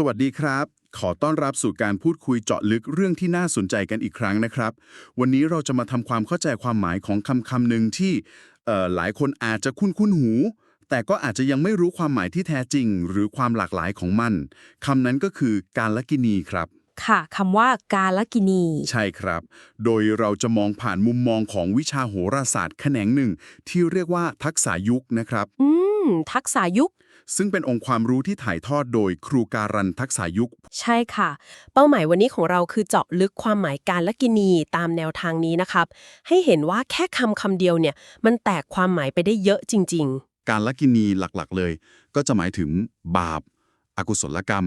สวัสดีครับ ขอต้อนรับสู่การพูดคุยเจาะลึกเรื่องที่น่าสนใจกันอีกครั้งนะครับ วันนี้เราจะมาทำความเข้าใจความหมายของคำคำหนึ่งที่เอ่อหลายคนอาจจะคุ้นคุ้นๆหู แต่ก็อาจจะยังไม่รู้ความหมายที่แท้จริง หรือความหลากหลายของมันคำนั้นก็คือการละกินีครับค่ะคำว่ากาลกินี ใช่ครับ โดยเราจะมองผ่านมุมมองของวิชาโหราศาสตร์แขนงหนึ่ง ที่เรียกว่าทักษะยุคนะครับ อืม ทักษะยุค ซึ่งเป็นองค์ความรู้ที่ถ่ายทอดโดยครูการันทักษะยุค ใช่ค่ะ เป้าหมายวันนี้ของเราคือเจาะลึกความหมายการละกินีตามแนวทางนี้นะครับ ให้เห็นว่าแค่คำคำเดียวเนี่ย มันแตกความหมายไปได้เยอะจริงการละกินีหลักๆ เลย ก็จะหมายถึงบาปอากุศลกรรม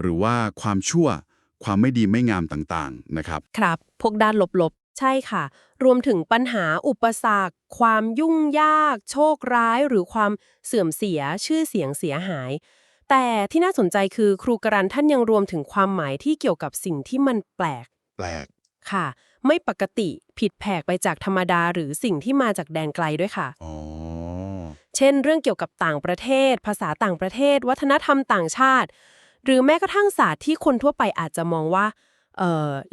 หรือว่าความชั่ว ความไม่ดีไม่งามต่างๆ นะครับๆครับ พวกด้านลบๆ ใช่ค่ะ รวมถึงปัญหาอุปสรรค ความยุ่งยาก โชคร้าย หรือความเสื่อมเสียชื่อเสียงเสียหาย แต่ที่น่าสนใจคือครูกรันท่านยังรวมถึงความหมายที่เกี่ยวกับสิ่งที่มันแปลก แปลก ค่ะ ไม่ปกติผิดแผกไปจากธรรมดาหรือสิ่งที่มาจากแดนไกลด้วยค่ะ อ๋อ เช่น เรื่องเกี่ยวกับต่างประเทศ ภาษาต่างประเทศ วัฒนธรรมต่างชาติ หรือแม้กระทั่งศาสตร์ที่คนทั่วไปอาจจะมองว่าเอ่อ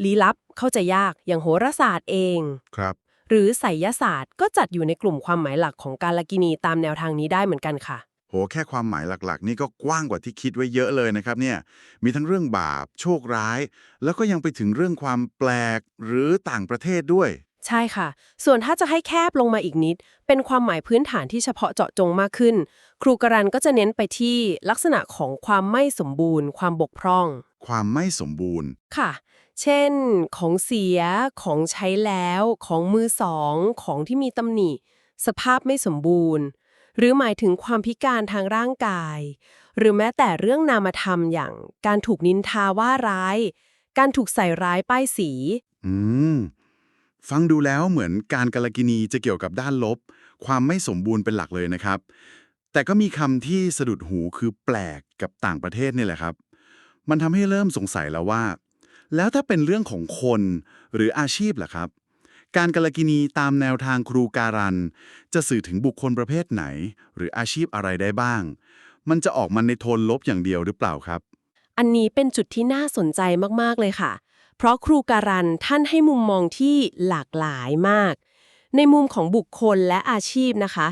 ลี้ลับเข้าใจยากอย่างโหราศาสตร์เองครับ หรือไสยศาสตร์ก็จัดอยู่ในกลุ่มความหมายหลักของการละกินีตามแนวทางนี้ได้เหมือนกันค่ะ โหแค่ความหมายหลักๆ นี่ก็กว้างกว่าที่คิดไว้เยอะเลยนะครับเนี่ยมีทั้งเรื่องบาป โชคร้าย แล้วก็ยังไปถึงเรื่องความแปลกหรือต่างประเทศด้วย ใช่ค่ะ ส่วนถ้าจะให้แคบลงมาอีกนิด เป็นความหมายพื้นฐานที่เฉพาะเจาะจงมากขึ้น ครูกรันก็จะเน้นไปที่ลักษณะของความไม่สมบูรณ์ ความบกพร่อง ความไม่สมบูรณ์ ค่ะ เช่น ของเสีย ของใช้แล้ว ของมือสอง ของที่มีตำหนิ สภาพไม่สมบูรณ์ หรือหมายถึงความพิการทางร่างกาย หรือแม้แต่เรื่องนามธรรมอย่างการถูกนินทาว่าร้าย การถูกใส่ร้ายป้ายสี อืม ฟังดูแล้วเหมือนการกาลกินีจะเกี่ยวกับด้านลบ ความไม่สมบูรณ์เป็นหลักเลยนะครับ แต่ก็มีคำที่สะดุดหูคือแปลกกับต่างประเทศนี่แหละครับ มันทำให้เริ่มสงสัยแล้วว่า แล้วถ้าเป็นเรื่องของคนหรืออาชีพล่ะครับ การกาลกินีตามแนวทางครูการัน จะสื่อถึงบุคคลประเภทไหน หรืออาชีพอะไรได้บ้าง มันจะออกมาในโทนลบอย่างเดียวหรือเปล่าครับ อันนี้เป็นจุดที่น่าสนใจมากๆเลยค่ะ เพราะครูการันท่านให้มุมมองที่หลากหลายมาก ในมุมของบุคคลและอาชีพนะคะ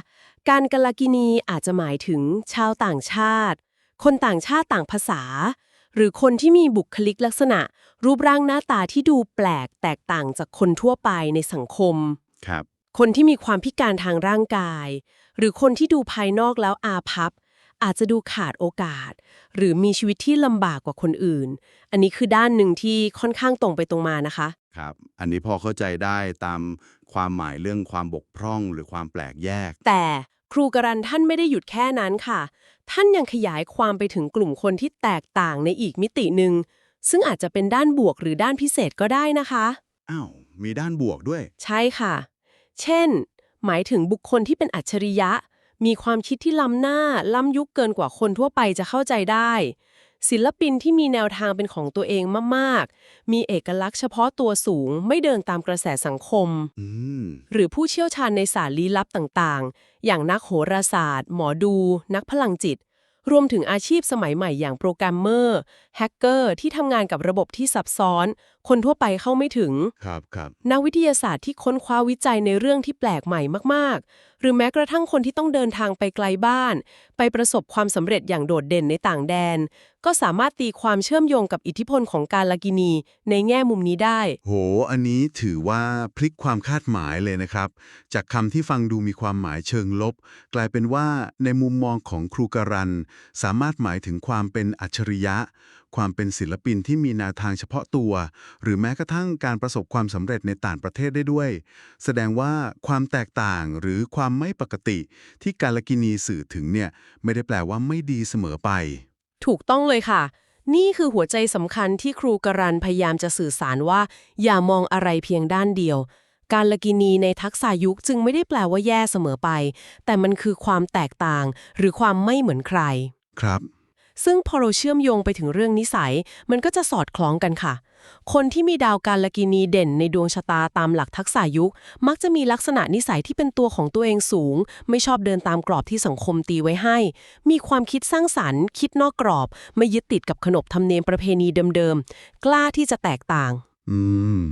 การกลกินีอาจจะหมายถึงชาวต่างชาติ คนต่างชาติต่างภาษา หรือคนที่มีบุคลิกลักษณะ รูปร่างหน้าตาที่ดูแปลกแตกต่างจากคนทั่วไปในสังคม ครับ คนที่มีความพิการทางร่างกาย หรือคนที่ดูภายนอกแล้วอาพับ อาจจะดูขาดโอกาส หรือมีชีวิตที่ลำบากกว่าคนอื่น อันนี้คือด้านหนึ่งที่ค่อนข้างตรงไปตรงมานะคะ ครับ อันนี้พอเข้าใจได้ตามความหมายเรื่องความบกพร่องหรือความแปลกแยก แต่ ครูกรันท่านไม่ได้หยุดแค่นั้นค่ะ ท่านยังขยายความไปถึงกลุ่มคนที่แตกต่างในอีกมิติหนึ่งซึ่งอาจจะเป็นด้านบวกหรือด้านพิเศษก็ได้นะคะอ้าวมีด้านบวกด้วย ใช่ค่ะ เช่น หมายถึงบุคคลที่เป็นอัจฉริยะ มีความคิดที่ล้ำหน้า ล้ำยุคเกินกว่าคนทั่วไปจะเข้าใจได้ ศิลปินที่มีแนวทางเป็นของตัวเองมากๆ มีเอกลักษณ์เฉพาะตัวสูงไม่เดินตามกระแสสังคมอืมหรือผู้เชี่ยวชาญในศาสตร์ลี้ลับต่างๆ อย่างนักโหราศาสตร์ หมอดู นักพลังจิต รวมถึงอาชีพสมัยใหม่อย่างโปรแกรมเมอร์ แฮกเกอร์ที่ทำงานกับระบบที่ซับซ้อนคนทั่วไปเข้าไม่ถึง ครับครับนักวิทยาศาสตร์ที่ค้นคว้าวิจัยในเรื่องที่แปลกใหม่มากๆ หรือแม้กระทั่งคนที่ต้องเดินทางไปไกลบ้าน ไปประสบความสำเร็จอย่างโดดเด่นในต่างแดน ก็สามารถตีความเชื่อมโยงกับอิทธิพลของการลากินีในแง่มุมนี้ได้ โห อันนี้ถือว่าพลิกความคาดหมายเลยนะครับ จากคำที่ฟังดูมีความหมายเชิงลบ กลายเป็นว่าในมุมมองของครูการัน สามารถหมายถึงความเป็นอัจฉริยะ ความเป็นศิลปินที่มีแนวทางเฉพาะตัว หรือแม้กระทั่งการประสบความสำเร็จในต่างประเทศได้ด้วย แสดงว่าความแตกต่างหรือความไม่ปกติ ที่การละกินีสื่อถึงเนี่ยไม่ได้แปลว่าไม่ดีเสมอไป ถูกต้องเลยค่ะ นี่คือหัวใจสำคัญที่ครูกรันพยายามจะสื่อสารว่า อย่ามองอะไรเพียงด้านเดียวการละกินีในทักษะยุคจึงไม่ได้แปลว่าแย่เสมอไป แต่มันคือความแตกต่าง หรือความไม่เหมือนใคร ครับ ซึ่งพอเราเชื่อมโยงไปถึงเรื่องนิสัย มันก็จะสอดคล้องกันค่ะ คนที่มีดาวการลกินีเด่นในดวงชะตาตามหลักทักษะยุค มักจะมีลักษณะนิสัยที่เป็นตัวของตัวเองสูง ไม่ชอบเดินตามกรอบที่สังคมตีไว้ให้ มีความคิดสร้างสรรค์ คิดนอกกรอบ ไม่ยึดติดกับขนบธรรมเนียมประเพณีเดิมๆ กล้าที่จะแตกต่าง อืม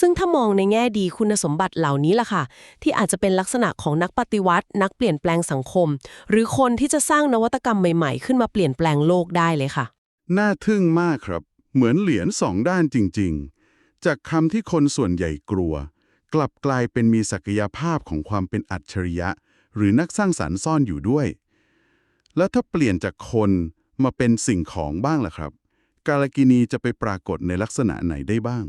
ซึ่งถ้ามองในแง่ดีคุณสมบัติเหล่านี้ล่ะค่ะ ที่อาจจะเป็นลักษณะของนักปฏิวัติ นักเปลี่ยนแปลงสังคม หรือคนที่จะสร้างนวัตกรรมใหม่ๆ ขึ้นมาเปลี่ยนแปลงโลกได้เลยค่ะ น่าทึ่งมากครับ เหมือนเหรียญสองด้านจริง ๆ จากคำที่คนส่วนใหญ่กลัว กลับกลายเป็นมีศักยภาพของความเป็นอัจฉริยะ หรือนักสร้างสรรค์ซ่อนอยู่ด้วย แล้วถ้าเปลี่ยนจากคนมาเป็นสิ่งของบ้างล่ะครับ กาลกินีจะไปปรากฏในลักษณะไหนได้บ้าง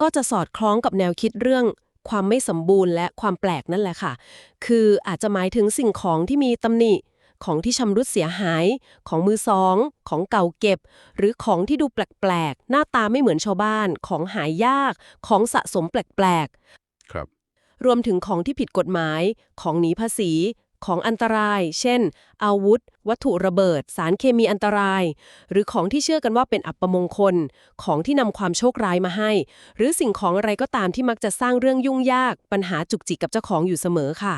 ก็จะสอดคล้องกับแนวคิดเรื่องความไม่สมบูรณ์และความแปลกนั่นแหละค่ะ คืออาจจะหมายถึงสิ่งของที่มีตำหนิ ของที่ชำรุดเสียหาย ของมือสอง ของเก่าเก็บ หรือของที่ดูแปลกๆ หน้าตาไม่เหมือนชาวบ้าน ของหายยาก ของสะสมแปลกๆ ครับ รวมถึงของที่ผิดกฎหมาย ของหนีภาษี ของอันตราย เช่น อาวุธ วัตถุระเบิด สารเคมีอันตราย หรือของที่เชื่อกันว่าเป็นอัปมงคล ของที่นำความโชคร้ายมาให้ หรือสิ่งของอะไรก็ตามที่มักจะสร้างเรื่องยุ่งยาก ปัญหาจุกจิกกับเจ้าของอยู่เสมอค่ะ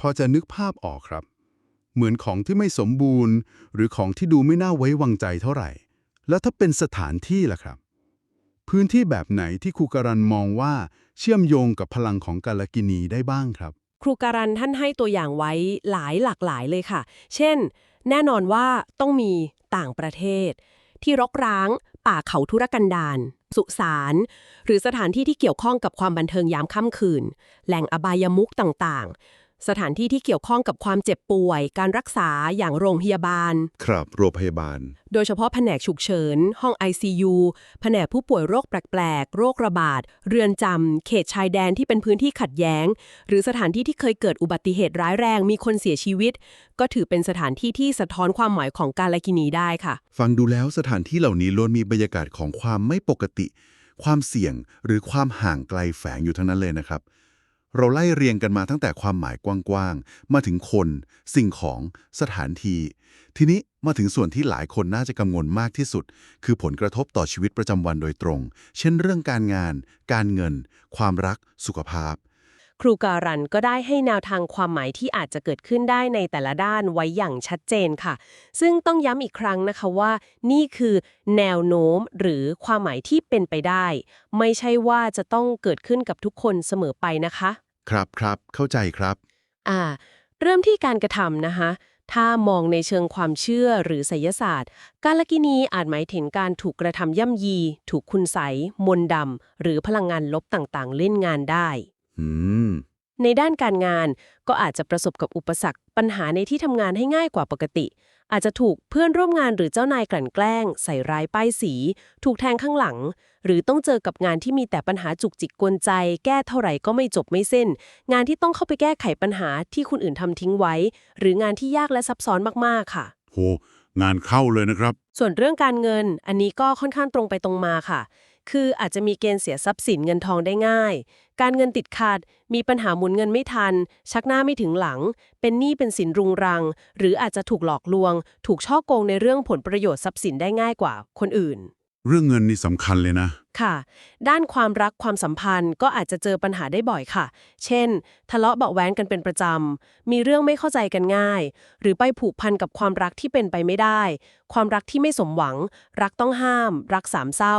พอจะนึกภาพออกครับ เหมือนของที่ไม่สมบูรณ์ หรือของที่ดูไม่น่าไว้วางใจเท่าไหร่ แล้วถ้าเป็นสถานที่ล่ะครับ พื้นที่แบบไหนที่ครูการันมองว่าเชื่อมโยงกับพลังของกาลกินีได้บ้างครับ ครูการันท่านให้ตัวอย่างไว้หลายหลากหลายเลยค่ะ เช่น แน่นอนว่าต้องมีต่างประเทศ ที่รกร้าง ป่าเขาทุรกันดารสุสานหรือสถานที่ที่เกี่ยวข้องกับความบันเทิงยามค่ำคืน แหล่งอบายมุกต่างๆ สถานที่ที่เกี่ยวข้องกับความเจ็บป่วย การรักษาอย่างโรงพยาบาล ครับ โรงพยาบาล โดยเฉพาะแผนกฉุกเฉิน ห้อง ICU แผนกผู้ป่วยโรคแปลกๆ โรคระบาด เรือนจำ เขตชายแดนที่เป็นพื้นที่ขัดแย้ง หรือสถานที่ที่เคยเกิดอุบัติเหตุร้ายแรงมีคนเสียชีวิต ก็ถือเป็นสถานที่ที่สะท้อนความหมายของกาลกินีได้ค่ะ ฟังดูแล้วสถานที่เหล่านี้ล้วนมีบรรยากาศของความไม่ปกติ ความเสี่ยงหรือความห่างไกลแฝงอยู่ทั้งนั้นเลยนะครับ เราไล่เรียงกันมาตั้งแต่ความหมายกว้างๆ มาถึงคน สิ่งของสถานที่ ทีนี้มาถึงส่วนที่หลายคนน่าจะกังวลมากที่สุด คือผลกระทบต่อชีวิตประจำวันโดยตรง เช่นเรื่องการงาน การเงิน ความรัก สุขภาพ ครูการันก็ได้ให้แนวทางความหมายที่อาจจะเกิดขึ้นได้ในแต่ละด้านไว้อย่างชัดเจนค่ะ ซึ่งต้องย้ำอีกครั้งนะคะว่า นี่คือแนวโน้มหรือความหมายที่เป็นไปได้ ไม่ใช่ว่าจะต้องเกิดขึ้นกับทุกคนเสมอไปนะคะ ครับครับเข้าใจครับ อ่า เริ่มที่การกระทำนะคะถ้ามองในเชิงความเชื่อหรือไสยศาสตร์ กาลกินีอาจหมายถึงการถูกกระทำย่ำยี ถูกคุณใสยมนต์ดำ หรือพลังงานลบต่างๆ เล่นงานได้อืม ในด้านการงานก็อาจจะประสบกับอุปสรรค ปัญหาในที่ทำงานให้ง่ายกว่าปกติ อาจจะถูกเพื่อนร่วมงานหรือเจ้านายกลั่นแกล้ง ใส่ร้ายป้ายสี ถูกแทงข้างหลัง หรือต้องเจอกับงานที่มีแต่ปัญหาจุกจิกกวนใจ แก้เท่าไหร่ก็ไม่จบไม่สิ้น งานที่ต้องเข้าไปแก้ไขปัญหาที่คนอื่นทำทิ้งไว้ หรืองานที่ยากและซับซ้อนมากๆค่ะ โห งานเข้าเลยนะครับ ส่วนเรื่องการเงิน อันนี้ก็ค่อนข้างตรงไปตรงมาค่ะ คืออาจจะมีเกณฑ์เสียทรัพย์สินเงินทองได้ง่าย การเงินติดขัด มีปัญหาหมุนเงินไม่ทัน ชักหน้าไม่ถึงหลัง เป็นหนี้เป็นสินรุงรัง หรืออาจจะถูกหลอกลวง ถูกช่อโกงในเรื่องผลประโยชน์ทรัพย์สินได้ง่ายกว่าคนอื่น เรื่องเงินนี่สำคัญเลยนะ ค่ะ ด้านความรักความสัมพันธ์ก็อาจจะเจอปัญหาได้บ่อยค่ะ เช่น ทะเลาะเบาะแว้งกันเป็นประจำ มีเรื่องไม่เข้าใจกันง่าย หรือไปผูกพันกับความรักที่เป็นไปไม่ได้ ความรักที่ไม่สมหวัง รักต้องห้าม รักสามเศร้า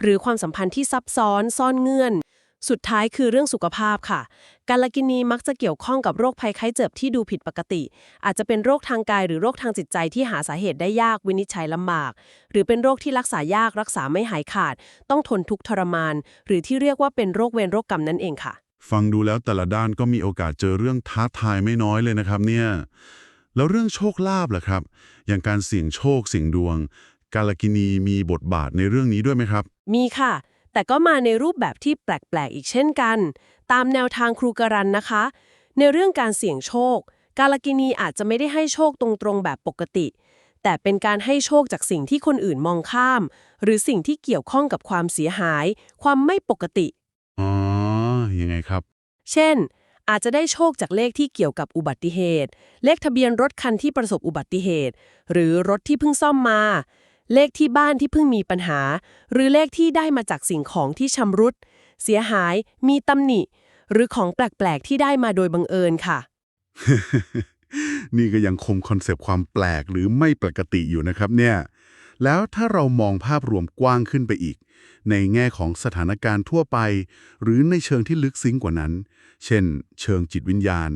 หรือความสัมพันธ์ที่ซับซ้อนซ่อนเงื่อน สุดท้ายคือเรื่องสุขภาพค่ะ การละกินีมักจะเกี่ยวข้องกับโรคภัยไข้เจ็บที่ดูผิดปกติ อาจจะเป็นโรคทางกายหรือโรคทางจิตใจที่หาสาเหตุได้ยากวินิจฉัยลำบาก หรือเป็นโรคที่รักษายากรักษาไม่หายขาด ต้องทนทุกข์ทรมาน หรือที่เรียกว่าเป็นโรคเวรโรคกรรมนั่นเองค่ะ ฟังดูแล้วแต่ละด้านก็มีโอกาสเจอเรื่องท้าทายไม่น้อยเลยนะครับเนี่ยแล้วเรื่องโชคลาภล่ะครับ อย่างการเสี่ยงโชคเสี่ยงดวง กาลกินีมีบทบาทในเรื่องนี้ด้วยไหมครับ มีค่ะ แต่ก็มาในรูปแบบที่แปลก ๆ อีกเช่นกัน ตามแนวทางครูการันนะคะ ในเรื่องการเสี่ยงโชค กาลกินีอาจจะไม่ได้ให้โชคตรงๆ แบบปกติ แต่เป็นการให้โชคจากสิ่งที่คนอื่นมองข้าม หรือสิ่งที่เกี่ยวข้องกับความเสียหาย ความไม่ปกติ อ๋อ ยังไงครับ เช่น อาจจะได้โชคจากเลขที่เกี่ยวกับอุบัติเหตุ เลขทะเบียนรถคันที่ประสบอุบัติเหตุ หรือรถที่เพิ่งซ่อมมา เลขที่บ้านที่เพิ่งมีปัญหา หรือเลขที่ได้มาจากสิ่งของที่ชำรุด เสียหาย มีตำหนิ หรือของแปลก ๆ ที่ได้มาโดยบังเอิญค่ะ นี่ก็ยังคงคอนเซปต์ความแปลกหรือไม่ปกติอยู่นะครับเนี่ย แล้วถ้าเรามองภาพรวมกว้างขึ้นไปอีก ในแง่ของสถานการณ์ทั่วไป หรือในเชิงที่ลึกซึ้งกว่านั้น เช่น เชิงจิตวิญญาณ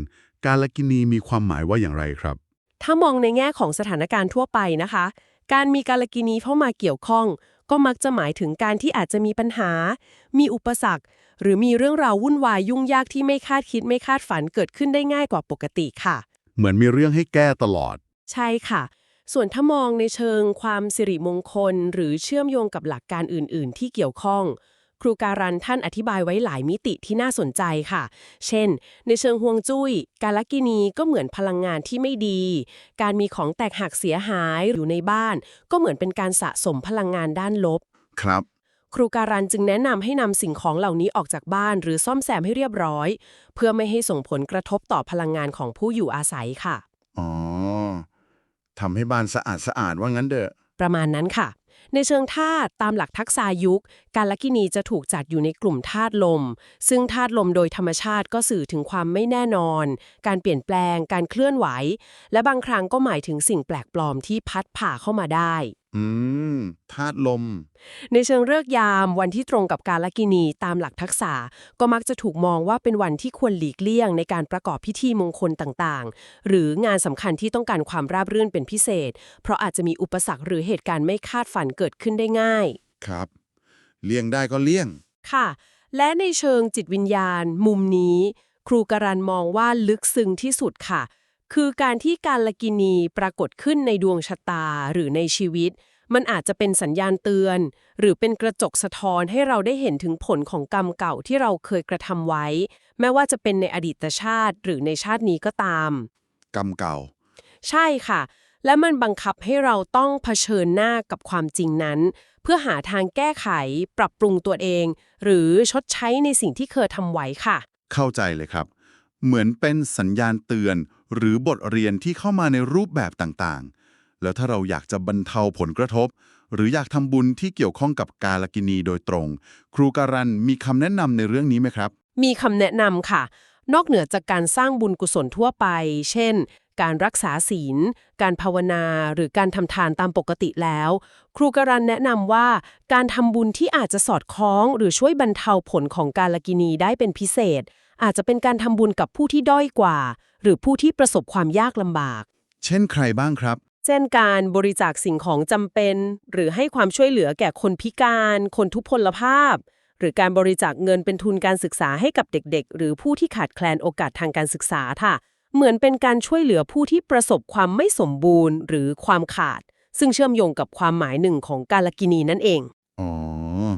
การละกินีมีความหมายว่าอย่างไรครับ ถ้ามองในแง่ของสถานการณ์ทั่วไปนะคะ การมีการลกินีเข้ามาเกี่ยวข้อง ก็มักจะหมายถึงการที่อาจจะมีปัญหา มีอุปสรรค หรือมีเรื่องราววุ่นวายยุ่งยากที่ไม่คาดคิดไม่คาดฝันเกิดขึ้นได้ง่ายกว่าปกติค่ะ เหมือนมีเรื่องให้แก้ตลอด ใช่ค่ะ ส่วนถ้ามองในเชิงความสิริมงคล หรือเชื่อมโยงกับหลักการอื่น ๆ ที่เกี่ยวข้อง ครูการันท่านอธิบายไว้หลายมิติที่น่าสนใจค่ะ เช่น ในเชิงฮวงจุ้ย การละกินีก็เหมือนพลังงานที่ไม่ดี การมีของแตกหักเสียหายอยู่ในบ้าน ก็เหมือนเป็นการสะสมพลังงานด้านลบ ครับครูการันจึงแนะนำให้นำสิ่งของเหล่านี้ออกจากบ้านหรือซ่อมแซมให้เรียบร้อย เพื่อไม่ให้ส่งผลกระทบต่อพลังงานของผู้อยู่อาศัยค่ะ อ๋อทำให้บ้านสะอาดสะอาดว่างั้นเด้อประมาณนั้นค่ะ ในเชิงธาตุตามหลักทักษายุค การลักินีจะถูกจัดอยู่ในกลุ่มธาตุลม ซึ่งธาตุลมโดยธรรมชาติก็สื่อถึงความไม่แน่นอน การเปลี่ยนแปลง การเคลื่อนไหว และบางครั้งก็หมายถึงสิ่งแปลกปลอมที่พัดผ่าเข้ามาได้ อืมธาตุลม ในเชิงเลิกษ์ยามวันที่ตรงกับการละกินีตามหลักทักษะก็มักจะถูกมองว่าเป็นวันที่ควรหลีกเลี่ยงในการประกอบพิธีมงคลต่างๆ หรืองานสำคัญที่ต้องการความราบรื่นเป็นพิเศษ เพราะอาจจะมีอุปสรรคหรือเหตุการณ์ไม่คาดฝันเกิดขึ้นได้ง่าย ครับ เลี่ยงได้ก็เลี่ยง ค่ะ และในเชิงจิตวิญญาณ มุมนี้ ครูการันมองว่าลึกซึ้งที่สุดค่ะ คือการที่การละกินีปรากฏขึ้นในดวงชะตาหรือในชีวิต มันอาจจะเป็นสัญญาณเตือน หรือเป็นกระจกสะท้อนให้เราได้เห็นถึงผลของกรรมเก่าที่เราเคยกระทำไว้ แม้ว่าจะเป็นในอดีตชาติ หรือในชาตินี้ก็ตาม กรรมเก่า ใช่ค่ะ และมันบังคับให้เราต้องเผชิญหน้ากับความจริงนั้น เพื่อหาทางแก้ไข ปรับปรุงตัวเอง หรือชดใช้ในสิ่งที่เคยทำไว้ค่ะ เข้าใจเลยครับ เหมือนเป็นสัญญาณเตือน หรือบทเรียนที่เข้ามาในรูปแบบต่างๆ แล้วถ้าเราอยากจะบรรเทาผลกระทบ หรืออยากทำบุญที่เกี่ยวข้องกับกาลกินีโดยตรง ครูการันมีคำแนะนำในเรื่องนี้ไหมครับ มีคำแนะนำค่ะ นอกเหนือจากการสร้างบุญกุศลทั่วไป เช่น การรักษาศีล การภาวนา หรือการทำทานตามปกติแล้ว ครูการันแนะนำว่า การทำบุญที่อาจจะสอดคล้อง หรือช่วยบรรเทาผลของการละกินีได้เป็นพิเศษ อาจจะเป็นการทำบุญกับผู้ที่ด้อยกว่า หรือผู้ที่ประสบความยากลำบาก เช่นใครบ้างครับ เช่นการบริจาคสิ่งของจำเป็น หรือให้ความช่วยเหลือแก่คนพิการ คนทุพพลภาพ หรือการบริจาคเงินเป็นทุนการศึกษาให้กับเด็กๆ หรือผู้ที่ขาดแคลนโอกาสทางการศึกษาค่ะ เหมือนเป็นการช่วยเหลือผู้ที่ประสบความไม่สมบูรณ์ หรือความขาด ซึ่งเชื่อมโยงกับความหมายหนึ่งของกาลกินีนั่นเองอ๋อ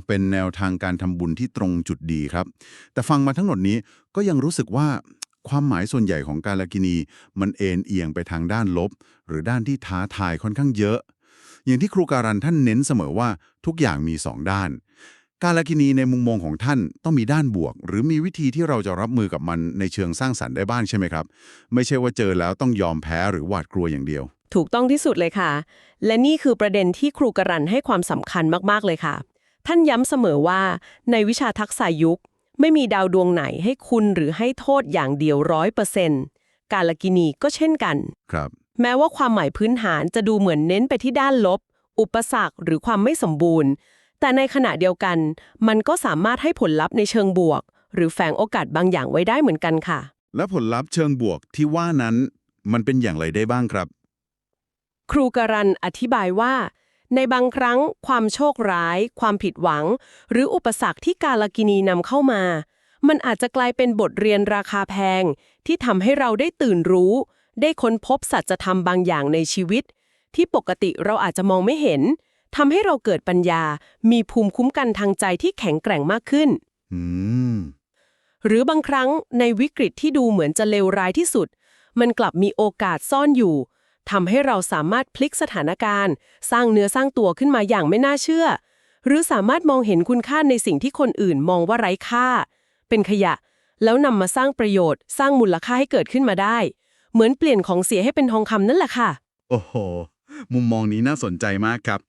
เป็นแนวทางการทำบุญที่ตรงจุดดีครับ แต่ฟังมาทั้งหมดนี้ก็ยังรู้สึกว่า ความหมายส่วนใหญ่ของการละกินี มันเอ็นเอียงไปทางด้านลบ หรือด้านที่ท้าทายค่อนข้างเยอะ อย่างที่ครูการันท่านเน้นเสมอว่าทุกอย่างมีสองด้าน การละกินีในมุมมองของท่านต้องมีด้านบวก หรือมีวิธีที่เราจะรับมือกับมันในเชิงสร้างสรรค์ได้บ้างใช่ไหมครับ ไม่ใช่ว่าเจอแล้วต้องยอมแพ้หรือหวาดกลัวอย่างเดียว ถูกต้องที่สุดเลยค่ะ และนี่คือประเด็นที่ครูการันให้ความสำคัญมากๆเลยค่ะ ท่านย้ำเสมอว่าในวิชาทักษะยุค ไม่มีดาวดวงไหนให้คุณหรือให้โทษอย่างเดียวร้อยเปอร์เซ็นต์การละกินีก็เช่นกัน ครับ แม้ว่าความหมายพื้นฐานจะดูเหมือนเน้นไปที่ด้านลบ อุปสรรคหรือความไม่สมบูรณ์ แต่ในขณะเดียวกัน มันก็สามารถให้ผลลัพธ์ในเชิงบวก หรือแฝงโอกาสบางอย่างไว้ได้เหมือนกันค่ะ และผลลัพธ์เชิงบวกที่ว่านั้น มันเป็นอย่างไรได้บ้างครับ ครูการันอธิบายว่า ในบางครั้ง ความโชคร้าย ความผิดหวัง หรืออุปสรรคที่กาลกินีนำเข้ามา มันอาจจะกลายเป็นบทเรียนราคาแพง ที่ทำให้เราได้ตื่นรู้ ได้ค้นพบสัจธรรมบางอย่างในชีวิต ที่ปกติเราอาจจะมองไม่เห็นทำให้เราเกิดปัญญา มีภูมิคุ้มกันทางใจที่แข็งแกร่งมากขึ้นอืมหรือบางครั้งในวิกฤตที่ดูเหมือนจะเลวร้ายที่สุด มันกลับมีโอกาสซ่อนอยู่ ทำให้เราสามารถพลิกสถานการณ์ สร้างเนื้อสร้างตัวขึ้นมาอย่างไม่น่าเชื่อ หรือสามารถมองเห็นคุณค่าในสิ่งที่คนอื่นมองว่าไร้ค่า เป็นขยะ แล้วนำมาสร้างประโยชน์ สร้างมูลค่าให้เกิดขึ้นมาได้ เหมือนเปลี่ยนของเสียให้เป็นทองคำนั่นแหละค่ะ โอ้โห มุมมองนี้น่าสนใจมากครับ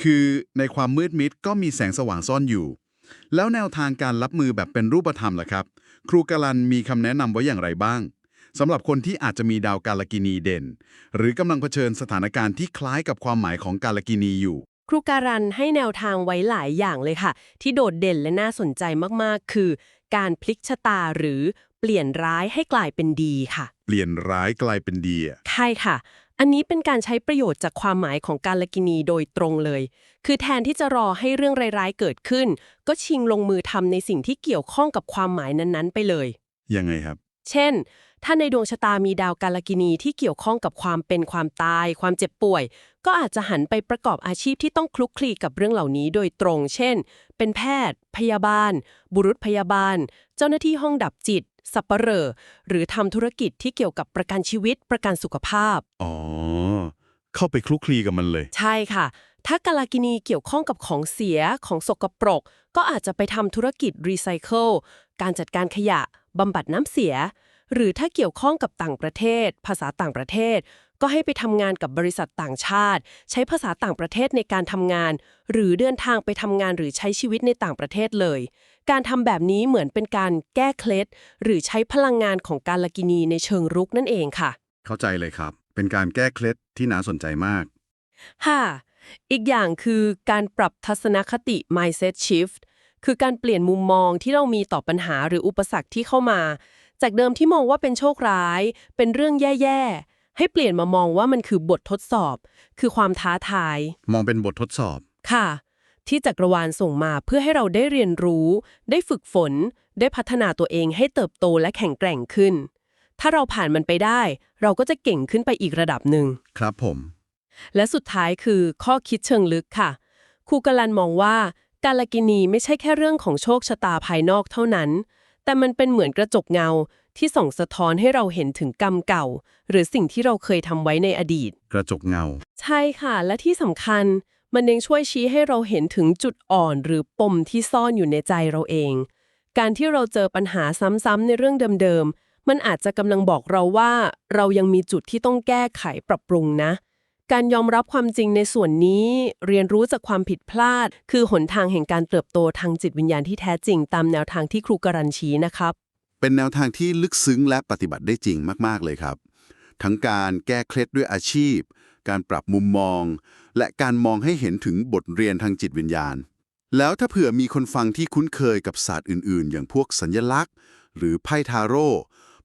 คือในความมืดมิดก็มีแสงสว่างซ่อนอยู่ แล้วแนวทางการรับมือแบบเป็นรูปธรรมล่ะครับ ครูกาลันมีคำแนะนำไว้อย่างไรบ้าง สำหรับคนที่อาจจะมีดาวกาลกินีเด่น หรือกำลังเผชิญสถานการณ์ที่คล้ายกับความหมายของกาลกินีอยู่ ครูการันให้แนวทางไว้หลายอย่างเลยค่ะ ที่โดดเด่นและน่าสนใจมากๆ คือ การพลิกชะตาหรือเปลี่ยนร้ายให้กลายเป็นดีค่ะ เปลี่ยนร้ายกลายเป็นดีอะใช่ค่ะ อันนี้เป็นการใช้ประโยชน์จากความหมายของการลกินีโดยตรงเลย คือแทนที่จะรอให้เรื่องร้ายๆเกิดขึ้น ก็ชิงลงมือทำในสิ่งที่เกี่ยวข้องกับความหมายนั้นๆ ไปเลย ยังไงครับ เช่น ถ้าในดวงชะตามีดาวกาลกินีที่เกี่ยวข้องกับความเป็นความตาย ความเจ็บป่วย ก็อาจจะหันไปประกอบอาชีพที่ต้องคลุกคลีกับเรื่องเหล่านี้โดยตรง เช่น เป็นแพทย์ พยาบาล บุรุษพยาบาล เจ้าหน้าที่ห้องดับจิต สับปเหร่อหรือทำธุรกิจที่เกี่ยวกับประกันชีวิต ประกันสุขภาพ อ๋อ เข้าไปคลุกคลีกับมันเลย ใช่ค่ะ ถ้ากาลากินีเกี่ยวข้องกับของเสีย ของสกปรก ก็อาจจะไปทำธุรกิจรีไซเคิล การจัดการขยะบำบัดน้ำเสีย หรือถ้าเกี่ยวข้องกับต่างประเทศ ภาษาต่างประเทศ ก็ให้ไปทำงานกับบริษัทต่างชาติ ใช้ภาษาต่างประเทศในการทำงาน หรือเดินทางไปทำงานหรือใช้ชีวิตในต่างประเทศเลย การทำแบบนี้เหมือนเป็นการแก้เคล็ด หรือใช้พลังงานของกาลกินีในเชิงรุกนั่นเองค่ะ เข้าใจเลยครับ เป็นการแก้เคล็ดที่น่าสนใจมาก ค่ะอีกอย่างคือการปรับทัศนคติ mindset shift คือการเปลี่ยนมุมมองที่เรามีต่อปัญหาหรืออุปสรรคที่เข้ามา จากเดิมที่มองว่าเป็นโชคร้าย เป็นเรื่องแย่ๆ ให้เปลี่ยนมามองว่ามันคือบททดสอบ คือความท้าทาย มองเป็นบททดสอบ ค่ะ ที่จักรวาลส่งมาเพื่อให้เราได้เรียนรู้ ได้ฝึกฝน ได้พัฒนาตัวเองให้เติบโตและแข็งแกร่งขึ้น ถ้าเราผ่านมันไปได้ เราก็จะเก่งขึ้นไปอีกระดับหนึ่ง ครับผม และสุดท้ายคือข้อคิดเชิงลึกค่ะ ครูกาลันมองว่าการลกินีไม่ใช่แค่เรื่องของโชคชะตาภายนอกเท่านั้น แต่มันเป็นเหมือนกระจกเงาที่ส่องสะท้อนให้เราเห็นถึงกรรมเก่า หรือสิ่งที่เราเคยทำไว้ในอดีต กระจกเงา ใช่ค่ะ และที่สำคัญ มันยังช่วยชี้ให้เราเห็นถึงจุดอ่อนหรือปมที่ซ่อนอยู่ในใจเราเอง การที่เราเจอปัญหาซ้ำๆในเรื่องเดิมๆมันอาจจะกำลังบอกเราว่า เรายังมีจุดที่ต้องแก้ไขปรับปรุงนะ การยอมรับความจริงในส่วนนี้เรียนรู้จากความผิดพลาด คือหนทางแห่งการเติบโตทางจิตวิญญาณที่แท้จริง ตามแนวทางที่ครูการันชี้นะครับ เป็นแนวทางที่ลึกซึ้งและปฏิบัติได้จริงมาก ๆ เลยครับ ทั้งการแก้เคล็ดด้วยอาชีพ การปรับมุมมอง และการมองให้เห็นถึงบทเรียนทางจิตวิญญาณ แล้วถ้าเผื่อมีคนฟังที่คุ้นเคยกับศาสตร์อื่น ๆ อย่างพวกสัญญลักษณ์ หรือไพ่ทาโร่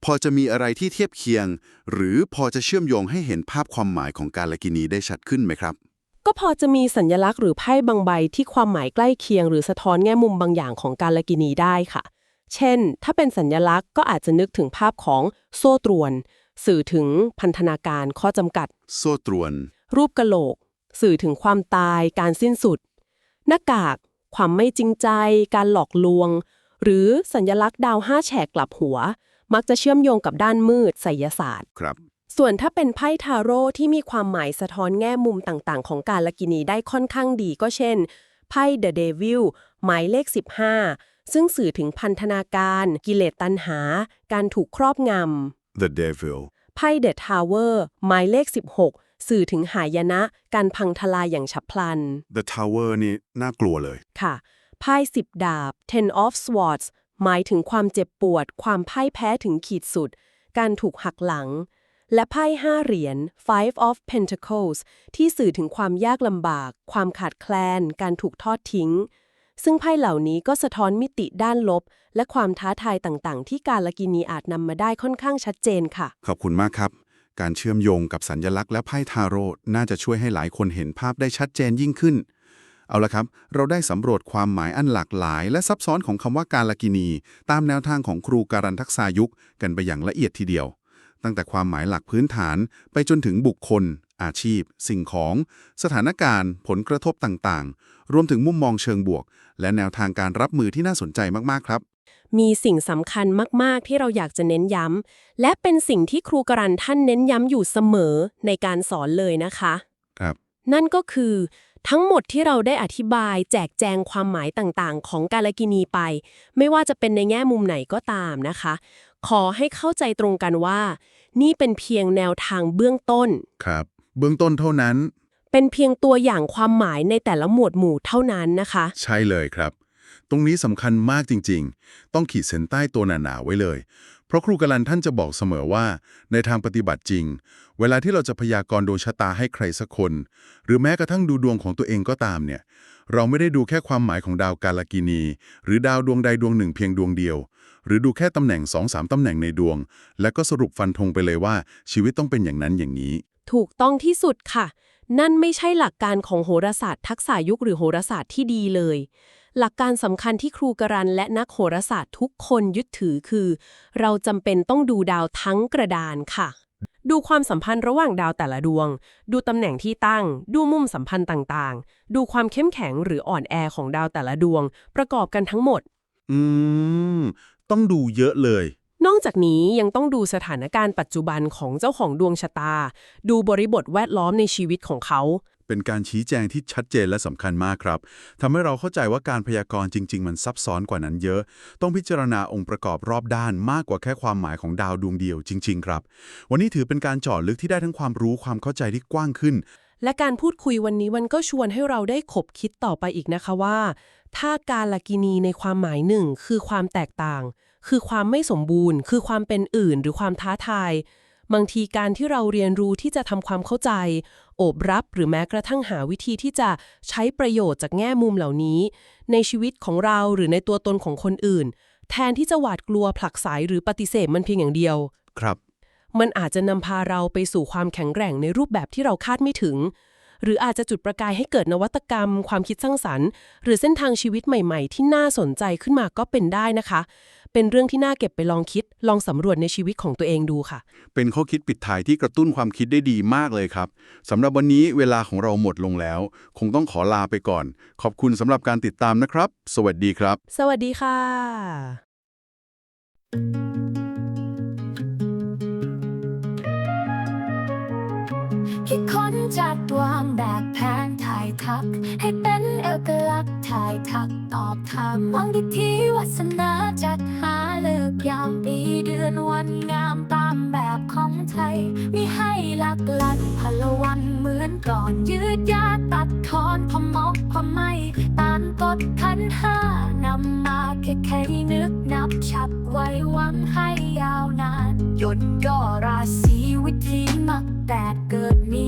พอจะมีอะไรที่เทียบเคียง หรือพอจะเชื่อมโยงให้เห็นภาพความหมายของการละกินีได้ชัดขึ้นไหมครับ ก็พอจะมีสัญลักษณ์หรือไพ่บางใบที่ความหมายใกล้เคียง หรือสะท้อนแง่มุมบางอย่างของการละกินีได้ค่ะ เช่น ถ้าเป็นสัญลักษณ์ก็อาจจะนึกถึงภาพของโซ่ตรวน สื่อถึงพันธนาการข้อจำกัด โซ่ตรวน รูปกะโหลก สื่อถึงความตาย การสิ้นสุด หน้ากาก ความไม่จริงใจ การหลอกลวง หรือสัญลักษณ์ดาวห้าแฉกกลับหัว มักจะเชื่อมโยงกับด้านมืดไสยศาสตร์ ครับ ส่วนถ้าเป็นไพ่ทาโร่ที่มีความหมายสะท้อนแง่มุมต่างๆ ของการละกินีได้ค่อนข้างดีก็เช่น ไพ่ The Devil หมายเลข 15 ซึ่งสื่อถึงพันธนาการ กิเลสตัณหา การถูกครอบง The Devil ำไพ่ The Tower หมายเลข 16 สื่อถึงหายนะ การพังทลายอย่างฉับพลัน The Tower นี่น่ากลัวเลย ค่ะ ไพ่สิบดาบ Ten of Swords หมายถึงความเจ็บปวด ความพ่ายแพ้ถึงขีดสุด การถูกหักหลัง และไพ่ห้าเหรียญ Five of Pentacles ที่สื่อถึงความยากลำบาก ความขาดแคลน การถูกทอดทิ้ง ซึ่งไพ่เหล่านี้ก็สะท้อนมิติด้านลบ และความท้าทายต่างๆ ที่การละกินีอาจนำมาได้ค่อนข้างชัดเจนค่ะ ขอบคุณมากครับ การเชื่อมโยงกับสัญญลักษณ์และไพ่ทาโร่น่าจะช่วยให้หลายคนเห็นภาพได้ชัดเจนยิ่งขึ้น เอาละครับ เราได้สำรวจความหมายอันหลากหลาย และซับซ้อนของคำว่าการละกินี ตามแนวทางของครูการันทักษายุคกันไปอย่างละเอียดทีเดียว ตั้งแต่ความหมายหลักพื้นฐานไปจนถึงบุคคล อาชีพ สิ่งของ สถานการณ์ ผลกระทบต่างๆ รวมถึงมุมมองเชิงบวก และแนวทางการรับมือที่น่าสนใจมากๆครับมีสิ่งสำคัญมาก ๆ ที่เราอยากจะเน้นย้ำ และเป็นสิ่งที่ครูกรันท่านเน้นย้ำอยู่เสมอในการสอนเลยนะคะ ครับ นั่นก็คือ ทั้งหมดที่เราได้อธิบายแจกแจงความหมายต่างๆ ของกาลกินีไป ไม่ว่าจะเป็นในแง่มุมไหนก็ตามนะคะ ขอให้เข้าใจตรงกันว่า นี่เป็นเพียงแนวทางเบื้องต้น ครับ เบื้องต้นเท่านั้น เป็นเพียงตัวอย่างความหมายในแต่ละหมวดหมู่เท่านั้นนะคะ ใช่เลยครับ ตรงนี้สำคัญมากจริงๆ ต้องขีดเส้นใต้ตัวหนาๆไว้เลย เพราะครูกาลันท่านจะบอกเสมอว่า ในทางปฏิบัติจริง เวลาที่เราจะพยากรณ์ดวงชะตาให้ใครสักคน หรือแม้กระทั่งดูดวงของตัวเองก็ตามเนี่ย เราไม่ได้ดูแค่ความหมายของดาวกาลกินี หรือดาวดวงใดดวงหนึ่งเพียงดวงเดียว หรือดูแค่ตำแหน่ง2-3ตำแหน่งในดวง แล้วก็สรุปฟันธงไปเลยว่า ชีวิตต้องเป็นอย่างนั้นอย่างนี้ ถูกต้องที่สุดค่ะ นั่นไม่ใช่หลักการของโหราศาสตร์ทักษะยุคหรือโหราศาสตร์ที่ดีเลย หลักการสำคัญที่ครูกรันและนักโหราศาสตร์ทุกคนยึดถือคือ เราจำเป็นต้องดูดาวทั้งกระดานค่ะ ดูความสัมพันธ์ระหว่างดาวแต่ละดวง ดูตำแหน่งที่ตั้ง ดูมุมสัมพันธ์ต่างๆ ดูความเข้มแข็งหรืออ่อนแอของดาวแต่ละดวง ประกอบกันทั้งหมด อืม ต้องดูเยอะเลย นอกจากนี้ยังต้องดูสถานการณ์ปัจจุบันของเจ้าของดวงชะตา ดูบริบทแวดล้อมในชีวิตของเขา เป็นการชี้แจงที่ชัดเจนและสำคัญมากครับทำให้เราเข้าใจว่าการพยากรณ์จริง ๆ มันซับซ้อนกว่านั้นเยอะ ต้องพิจารณาองค์ประกอบรอบด้านมากกว่าแค่ความหมายของดาวดวงเดียวจริง ๆ ครับ วันนี้ถือเป็นการเจาะลึกที่ได้ทั้งความรู้ความเข้าใจที่กว้างขึ้น และการพูดคุยวันนี้มันก็ชวนให้เราได้ขบคิดต่อไปอีกนะคะว่า ถ้าการละกินีในความหมายหนึ่งคือความแตกต่าง คือความไม่สมบูรณ์ คือความเป็นอื่นหรือความท้าทาย บางทีการที่เราเรียนรู้ที่จะทำความเข้าใจ โอบรับหรือแม้กระทั่งหาวิธีที่จะใช้ประโยชน์จากแง่มุมเหล่านี้ ในชีวิตของเราหรือในตัวตนของคนอื่น แทนที่จะหวาดกลัวผลักไสหรือปฏิเสธมันเพียงอย่างเดียว ครับ มันอาจจะนำพาเราไปสู่ความแข็งแกร่งในรูปแบบที่เราคาดไม่ถึง หรืออาจจะจุดประกายให้เกิดนวัตกรรม ความคิดสร้างสรรค์ หรือเส้นทางชีวิตใหม่ๆ ที่น่าสนใจขึ้นมาก็เป็นได้นะคะ เป็นเรื่องที่น่าเก็บไปลองคิด ลองสำรวจในชีวิตของตัวเองดูค่ะ เป็นข้อคิดปิดท้ายที่กระตุ้นความคิดได้ดีมากเลยครับสำหรับวันนี้เวลาของเราหมดลงแล้ว คงต้องขอลาไปก่อน ขอบคุณสำหรับการติดตามนะครับ สวัสดีครับ สวัสดีค่ะ จัดวางแบบแผนถ่ายทัก ให้เป็นเอกลักษณ์ถ่ายทักตอบถามมองที่ที่วัสนาจัดหาเลิกยามปีเดือนวันงามตามแบบของไทยมีให้หลักลันพลวันเหมือนก่อนยืดยาตัดทอนพอมอกพอไม่ตามกฎขันห้านำมาแค่แค่นึกนับฉับไว้หวังให้ยาวนานยนต์ก็ราศีวิธีมักแดดเกิดมี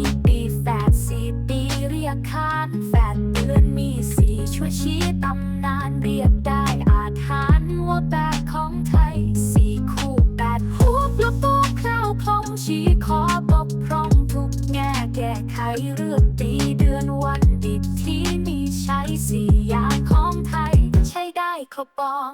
คานแฟดเดือนมีสี่ช่วยชี้ตำนานเรียกได้อาจหารว่าแบกของไทยสี่คู่แปดหัวปลาปูคราวคลองชี้ขอบกพร่องทุกแง่แก้ไขเรื่องตีเดือนวันดิบที่มีใช้สี่ยา ขาปอง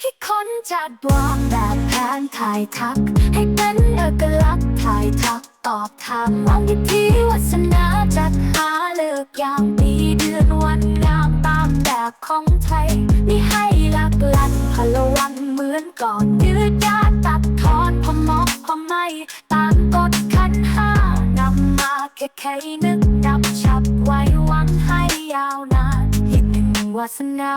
คิดค้นจัดวางแบบแผนถ่ายทัก ให้เป็นเอกลักษณ์ถ่ายทักตอบถามมองที่ที่วัสนาจัดหาเลิกยามปีเดือนวันงามตามแบบของไทยมีให้หลักลันพลวันเหมือนก่อนยืดยาตัดทอนพอมอกพอไม่ตามกฎขันห้านำมาแค่แค่นึกนับฉับไว้วังให้ยาวนานอีกหนึ่งวาสนา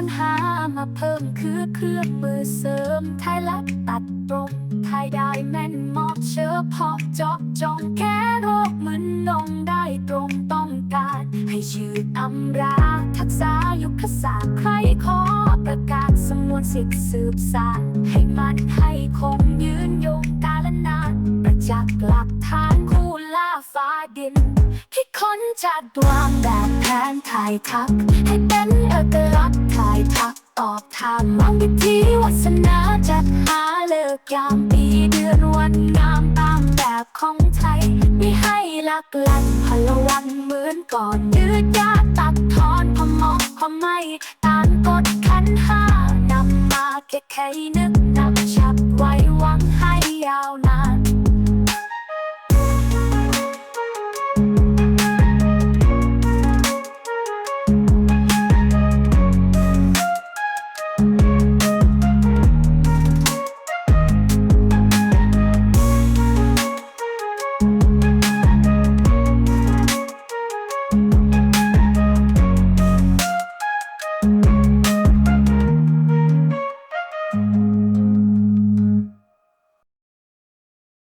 ค้นหามาเพิ่มคือเครื่องมือเสริมไทยลักตัดตรงไทยได้แม่นมาะเชื้อเพาะเจาะจองแก้โรคเหมือนนงได้ตรงต้องการ ให้ชื่อตำราทักษะยุคศาสตร์ใครขอประกาศสมวนสิทธิสืบสานให้มันให้คงยืนยงกาลนาน จักหลักฐานคู่ล่าฟ้าดิน คิดค้นจัดวางแบบแผนถ่ายทัก ให้เป็นเอกลักษณ์ถ่ายทักตอบถามมองที่ที่วัสนาจัดหาเลิกยามปีเดือนวันงามตามแบบของไทยไมีให้หลักลันพลวันเหมือนก่อนยืดยาตัดทอนพอมอกพอไม่ตามกฎขันห้านำมาแค่แค่นึกนับฉับไว้วังให้ยาวนาน